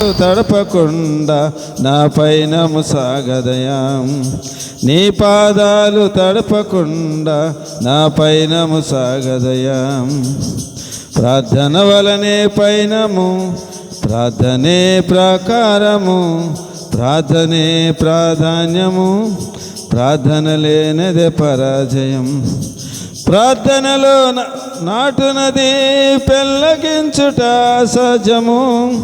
తడపకుండా నా పైన సాగదయా. నీ పాదాలు తడపకుండా నా పైన సాగదయా. ప్రార్థన వలనే పైనము ప్రార్థనే ప్రాకారము ప్రార్థనే ప్రాధాన్యము ప్రార్థన లేనిదే పరాజయం. ప్రార్థనలో నా- నాటునది పెళ్ళగించుట సహజము.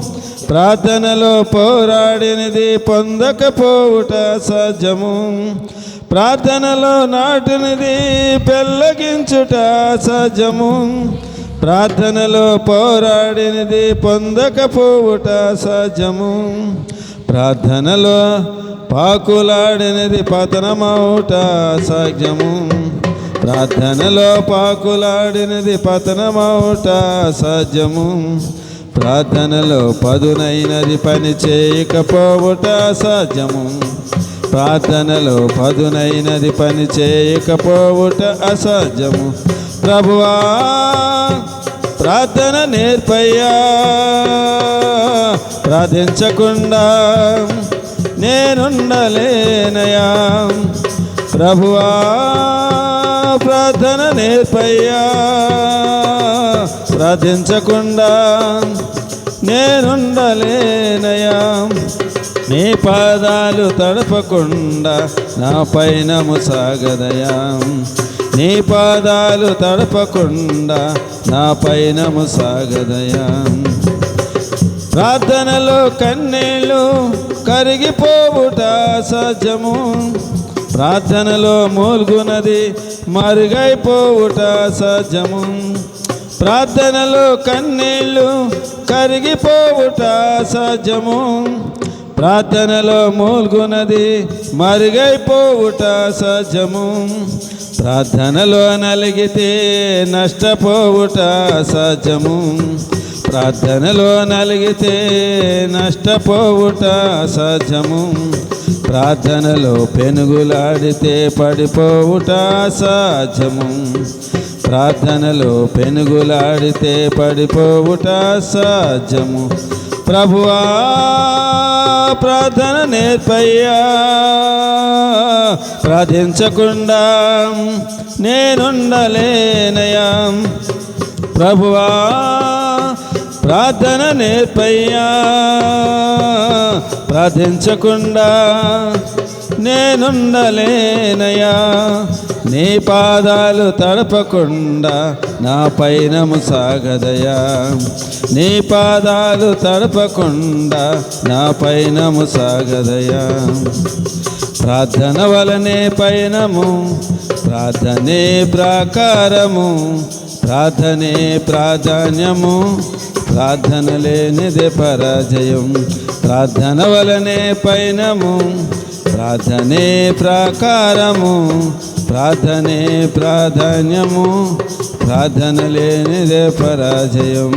ప్రార్థనలో పోరాడినది పొందకపోవుట సహజము. ప్రార్థనలో నాటినది పెళ్ళగించుట సహజము. ప్రార్థనలో పోరాడినది పొందకపోవుట సహజము. ప్రార్థనలో పాకులాడినది పతనమవుట సహజము. ప్రార్థనలో పాకులాడినది పతనమవుట సహజము. ప్రార్థనలో పదునైనది పని చేయకపోవుట అసాధ్యము. ప్రార్థనలో పదునైనది పని చేయకపోవుట అసాధ్యము. ప్రభువా ప్రార్థన నేర్పయ్యా. ప్రార్థించకుండా నేనుండలేనయా ప్రభువా ప్రార్థన నేర్పయ్యా. ప్రార్థించకుండా నేనుండలేనయా నీ పాదాలు తడపకుండా నా పైన సాగదయా నీ పాదాలు తడపకుండా నా పైన సాగదయా ప్రార్థనలో కన్నీళ్ళు కరిగిపోవుట సహజము ప్రార్థనలో మూల్గునది మరుగైపోవుట సహజము ప్రార్థనలో కన్నీళ్ళు కరిగిపోవుట సహజము. ప్రార్థనలో మూల్గునది మరుగైపోవుట సహజము. ప్రార్థనలో నలిగితే నష్టపోవుట సహజము. ప్రార్థనలో నలిగితే నష్టపోవుట సహజము. ప్రార్థనలో పెనుగులాడితే పడిపోవుట సహజము. ప్రార్థనలో పెనుగులాడితే పడిపోవుట సాధ్యము. ప్రభువా ప్రార్థన నేర్పయ్యా. ప్రార్థించకుండా నేనుండలేనయా ప్రభువా ప్రార్థన నేర్పయ్యా. ప్రార్థించకుండా నేనుండలేనయా నీ పాదాలు తడపకుండా నా పైనము సాగదయా నీ పాదాలు తడపకుండా నా పైనము సాగదయా ప్రార్థన వలనే పైనము ప్రార్థనే ప్రాకారము ప్రార్థనే ప్రాధాన్యము ప్రార్థన లేనిదే పరాజయం. ప్రార్థన వలనే పైనము ప్రార్థనే ప్రాకారము ప్రార్థనే ప్రాధాన్యము ప్రార్థన లేనిదే పరాజయం.